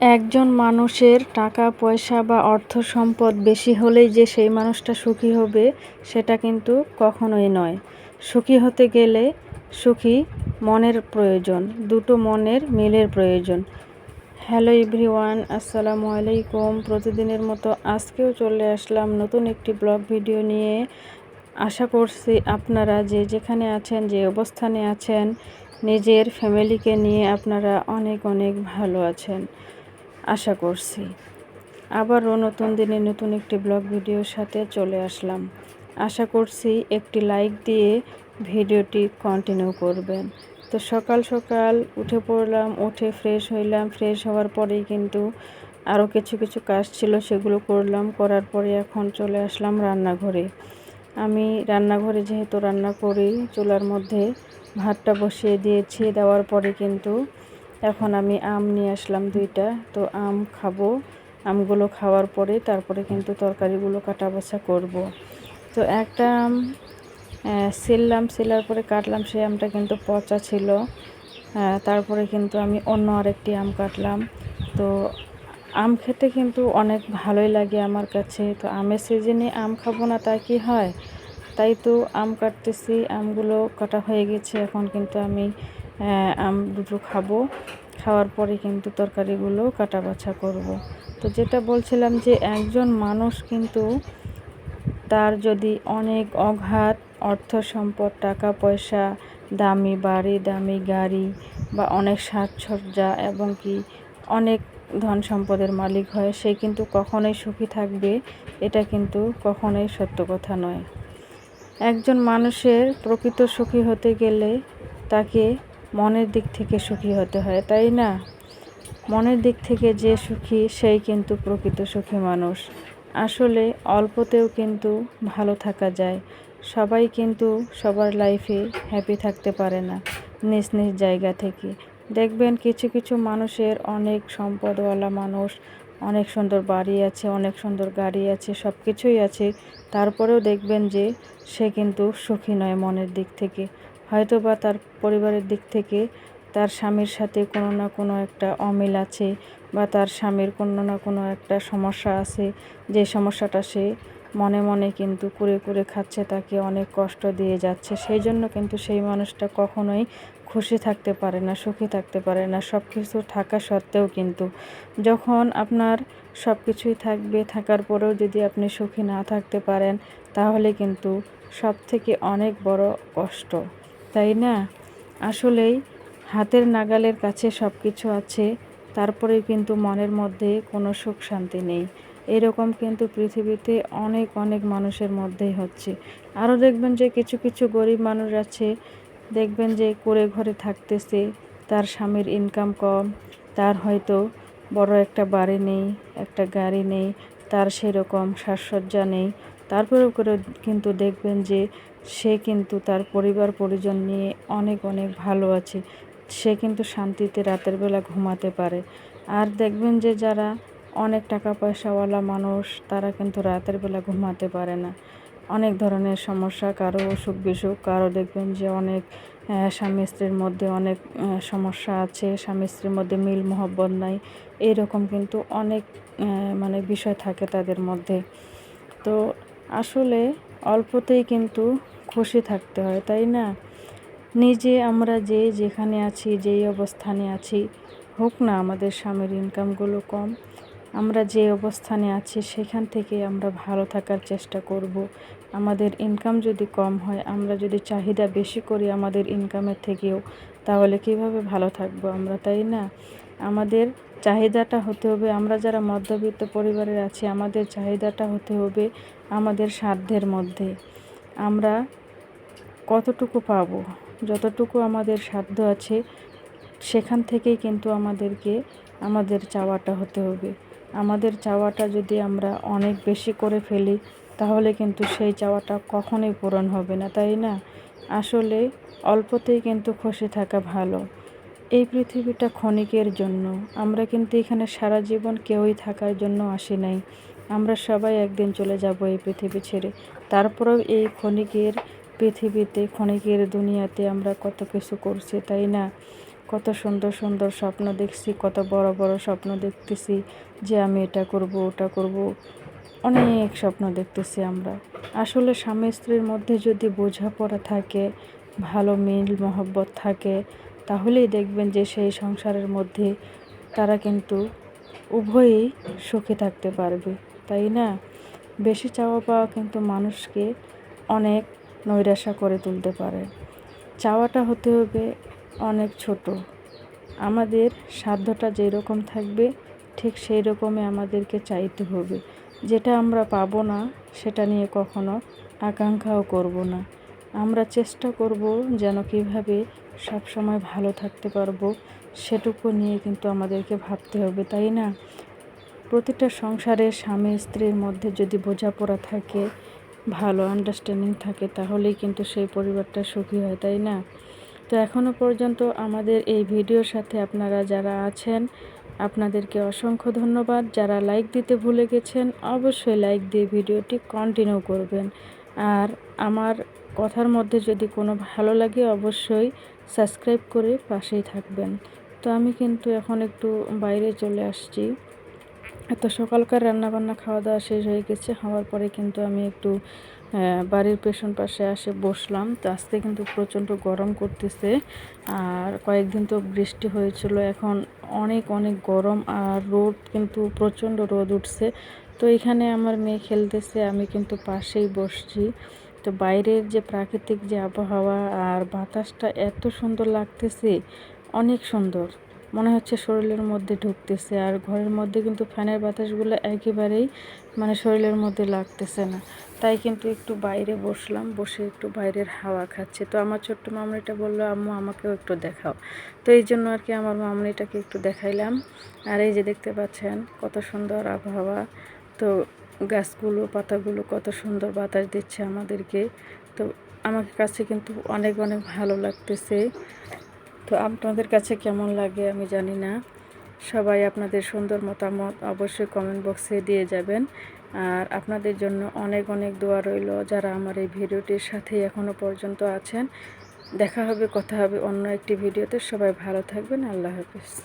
একজন মানুষের টাকা, পয়সা বা অর্থ সম্পদ বেশি হলেই যে সেই মানুষটা সুখী হবে, সেটা কিন্তু কখনোই নয়। সুখী হতে গেলে সুখী মনের প্রয়োজন, দুটো মনের মিলের প্রয়োজন। হ্যালো এভরিওয়ান, আসসালামু আলাইকুম। প্রতিদিনের মতো আজকেও চলে আসলাম নতুন একটি ব্লগ ভিডিও নিয়ে। আশা করছি আপনারা যে যেখানে আছেন, যে অবস্থানে আছেন, নিজের ফ্যামিলিকে নিয়ে আপনারা অনেক অনেক ভালো আছেন। আশা করছি। আবারও নতুন দিনে নতুন একটি ব্লগ ভিডিওর সাথে চলে আসলাম। আশা করছি একটি লাইক দিয়ে ভিডিওটি কন্টিনিউ করবেন। তো সকাল সকাল উঠে পড়লাম, উঠে ফ্রেশ হইলাম। ফ্রেশ হওয়ার পরেই কিন্তু আরও কিছু কিছু কাজ ছিল সেগুলো করলাম। করার পরে এখন চলে আসলাম রান্নাঘরে। আমি রান্নাঘরে যেহেতু রান্না করি, চুলার মধ্যে ভাতটা বসিয়ে দিয়েছি। দেওয়ার পরে কিন্তু এখন আমি আম নিয়ে আসলাম দুইটা, তো আম খাব। আমগুলো খাওয়ার পরে তারপরে কিন্তু তরকারিগুলো কাটা বসা করব। তো একটা আম সিললাম সিলার পরে কাটলাম, সেই আমটা কিন্তু পচা ছিল। তারপরে কিন্তু আমি অন্য আরেকটি আম কাটলাম। তো আম খেতে কিন্তু অনেক ভালোই লাগে আমার কাছে। তো আমের সিজনে আম খাব না, তা কি হয়? তাই তো আম কাটতেছি, আমগুলো কাটা হয়ে গেছে। এখন কিন্তু আমি আম দুটো খাব খাওয়ার পরে কিন্তু তরকারিগুলো কাটা বাছা করব। তো যেটা বলছিলাম যে, একজন মানুষ কিন্তু তার যদি অনেক অঘাত, অর্থ সম্পদ, টাকা পয়সা, দামি বাড়ি, দামি গাড়ি বা অনেক সাজসজ্জা এবং কি অনেক ধন সম্পদের মালিক হয়, সে কিন্তু কখনোই সুখী থাকবে, এটা কিন্তু কখনোই সত্য কথা নয় একজন মানুষের প্রকৃত সুখী হতে গেলে তাকে মনের দিক থেকে সুখী হতে হয়, তাই না? মনের দিক থেকে যে সুখী, সেই কিন্তু প্রকৃত সুখী মানুষ। আসলে অল্পতেও কিন্তু ভালো থাকা যায়। সবাই কিন্তু সবার লাইফে হ্যাপি থাকতে পারে না, নিজ নিজ জায়গা থেকে। দেখবেন কিছু কিছু মানুষের অনেক সম্পদওয়ালা মানুষ, অনেক সুন্দর বাড়ি আছে, অনেক সুন্দর গাড়ি আছে সব কিছুই আছে। তারপরেও দেখবেন যে সে কিন্তু সুখী নয় মনের দিক থেকে। হয়তো বা তার পরিবারের দিক থেকে তার স্বামীর সাথে কোনো না কোনো একটা অমিল আছে বা তার স্বামীর কোনো না কোনো একটা সমস্যা আছে, যে সমস্যাটা সে মনে মনে কিন্তু কুরে কুরে খাচ্ছে, তাকে অনেক কষ্ট দিয়ে যাচ্ছে। সেই জন্য কিন্তু সেই মানুষটা কখনোই খুশি থাকতে পারে না, সুখী থাকতে পারে না। সব কিছু থাকা সত্ত্বেও কিন্তু যখন আপনার সব কিছুই থাকবে, থাকার পরেও যদি আপনি সুখী না থাকতে পারেন, তাহলে কিন্তু সব থেকে অনেক বড় কষ্ট। তাই না? আসলেই হাতের নাগালের কাছে সব কিছু আছে, তারপরেও কিন্তু মনের মধ্যে কোনো সুখ শান্তি নেই। এরকম কিন্তু পৃথিবীতে অনেক অনেক মানুষের মধ্যেই হচ্ছে। আরও দেখবেন যে কিছু কিছু গরিব মানুষ আছে, দেখবেন যে করে ঘরে থাকতেছে, তার স্বামীর ইনকাম কম, তার হয়তো বড় একটা বাড়ি নেই, একটা গাড়ি নেই, তার সেরকম সাজসজ্জা নেই। তারপরেও করে কিন্তু দেখবেন যে সে কিন্তু তার পরিবার পরিজন নিয়ে অনেক অনেক ভালো আছে। সে কিন্তু শান্তিতে রাতের বেলা ঘুমাতে পারে। আর দেখবেন যে যারা অনেক টাকা পয়সাওয়ালা মানুষ, তারা কিন্তু রাতের বেলা ঘুমাতে পারে না। অনেক ধরনের সমস্যা, কারও অসুখ বিসুখ, কারও দেখবেন যে অনেক স্বামী স্ত্রীর মধ্যে অনেক সমস্যা আছে, স্বামী স্ত্রীর মধ্যে মিল মহব্বত নাই এইরকম কিন্তু অনেক মানে বিষয় থাকে তাদের মধ্যে। তো আসলে অল্পতেই কিন্তু খুশি থাকতে হয়, তাই না? নিজে আমরা যে যেখানে আছি, যেই অবস্থানে আছি, হোক না আমাদের স্বামীর ইনকামগুলো কম, আমরা যে অবস্থানে আছি, সেখান থেকে আমরা ভালো থাকার চেষ্টা করব। আমাদের ইনকাম যদি কম হয়, আমরা যদি চাহিদা বেশি করি আমাদের ইনকামের থেকেও, তাহলে কীভাবে ভালো থাকব আমরা, তাই না? আমাদের চাহিদাটা হতে হবে, আমরা যারা মধ্যবিত্ত পরিবারের আছি, আমাদের চাহিদাটা হতে হবে আমাদের সাধ্যের মধ্যে। আমরা কতটুকু পাব? যতটুকু আমাদের সাধ্য আছে, সেখান থেকেই কিন্তু আমাদেরকে, আমাদের চাওয়াটা হতে হবে। আমাদের চাওয়াটা যদি আমরা অনেক বেশি করে ফেলি, তাহলে কিন্তু সেই চাওয়াটা কখনোই পূরণ হবে না, তাই না? আসলে অল্পতেই কিন্তু খুশি থাকা ভালো। এই পৃথিবীটা ক্ষণিকের জন্য। আমরা কিন্তু এখানে সারা জীবন কেউই থাকার জন্য আসি নাই। আমরা সবাই একদিন চলে যাব এই পৃথিবী ছেড়ে। তারপরেও এই ক্ষণিকের পৃথিবীতে, ক্ষণিকের দুনিয়াতে আমরা কত কিছু করছি, তাই না? কত সুন্দর সুন্দর স্বপ্ন দেখছি, কত বড় বড় স্বপ্ন দেখতেছি যে আমি এটা করব, ওটা করব। অনেক স্বপ্ন দেখতেছি আমরা। আসলে স্বামী স্ত্রীর মধ্যে যদি বোঝাপড়া থাকে, ভালো মিল মহব্বত থাকে, তাহলেই দেখবেন যে সেই সংসারের মধ্যে তারা কিন্তু উভয়ই সুখে থাকতে পারবে, তাই না? বেশি চাওয়া পাওয়া কিন্তু মানুষকে অনেক নৈরাশা করে তুলতে পারে। চাওয়াটা হতে হবে অনেক ছোট। আমাদের সাধ্যটা যেরকম থাকবে, ঠিক সেই রকমই আমাদেরকে চাইতে হবে। যেটা আমরা পাবো না, সেটা নিয়ে কখনো আকাঙ্ক্ষাও করব না। আমরা চেষ্টা করব যেন কীভাবে সবসময় ভালো থাকতে পারব, সেটুকু নিয়ে কিন্তু আমাদেরকে ভাবতে হবে, তাই না? প্রতিটা সংসারে স্বামী স্ত্রীর মধ্যে যদি বোঝাপড়া থাকে ভালো আন্ডারস্ট্যান্ডিং থাকে, তাহলেই কিন্তু সেই পরিবারটা সুখী হয়, তাই না? তো এখনও পর্যন্ত আমাদের এই ভিডিওর সাথে আপনারা যারা আছেন, আপনাদেরকে অসংখ্য ধন্যবাদ। যারা লাইক দিতে ভুলে গেছেন, অবশ্যই লাইক দিয়ে ভিডিওটি কন্টিনিউ করবেন। আর আমার কথার মধ্যে যদি কোনো ভালো লাগে, অবশ্যই সাবস্ক্রাইব করে পাশেই থাকবেন। তো আমি কিন্তু এখন একটু বাইরে চলে আসছি। এত সকালকার রান্নাবান্না খাওয়া দাওয়া শেষ হয়ে গেছে। হওয়ার পরে কিন্তু আমি একটু বাড়ির পেছন পাশে আসে বসলাম। তো আজকে কিন্তু প্রচণ্ড গরম করতেছে। আর কয়েকদিন তো বৃষ্টি হয়েছিল। এখন অনেক অনেক গরম আর রোদ কিন্তু প্রচণ্ড রোদ উঠছে। তো এখানে আমার মেয়ে খেলতেছে, আমি কিন্তু পাশেই বসছি। তো বাইরের যে প্রাকৃতিক যে আবহাওয়া আর বাতাসটা এত সুন্দর লাগতেছে, অনেক সুন্দর। মনে হচ্ছে শরীরের মধ্যে ঢুকতেছে আর ঘরের মধ্যে কিন্তু ফ্যানের বাতাসগুলো একেবারেই মানে শরীরের মধ্যে লাগতেছে না। তাই কিন্তু একটু বাইরে বসলাম, বসে একটু বাইরের হাওয়া খাচ্ছে। তো আমার ছোট্ট মামনিটা বলল, আম্মু, আমাকেও একটু দেখাও। তো এই জন্য আর কি আমার মামনিটাকে একটু দেখাইলাম। আর এই যে দেখতে পাচ্ছেন, কত সুন্দর আবহাওয়া। তো গাছগুলো, পাতাগুলো কত সুন্দর বাতাস দিচ্ছে আমাদেরকে। তো আমার কাছে কিন্তু অনেক অনেক ভালো লাগতেছে। তো আপনাদের কাছে কেমন লাগে আমি জানি না। সবাই আপনাদের সুন্দর মতামত অবশ্যই কমেন্ট বক্সে দিয়ে যাবেন। আর আপনাদের জন্য অনেক অনেক দোয়া রইল যারা আমার এই ভিডিওটির সাথে এখনও পর্যন্ত আছেন। দেখা হবে, কথা হবে অন্য একটি ভিডিওতে। সবাই ভালো থাকবেন। আল্লাহ হাফিজ।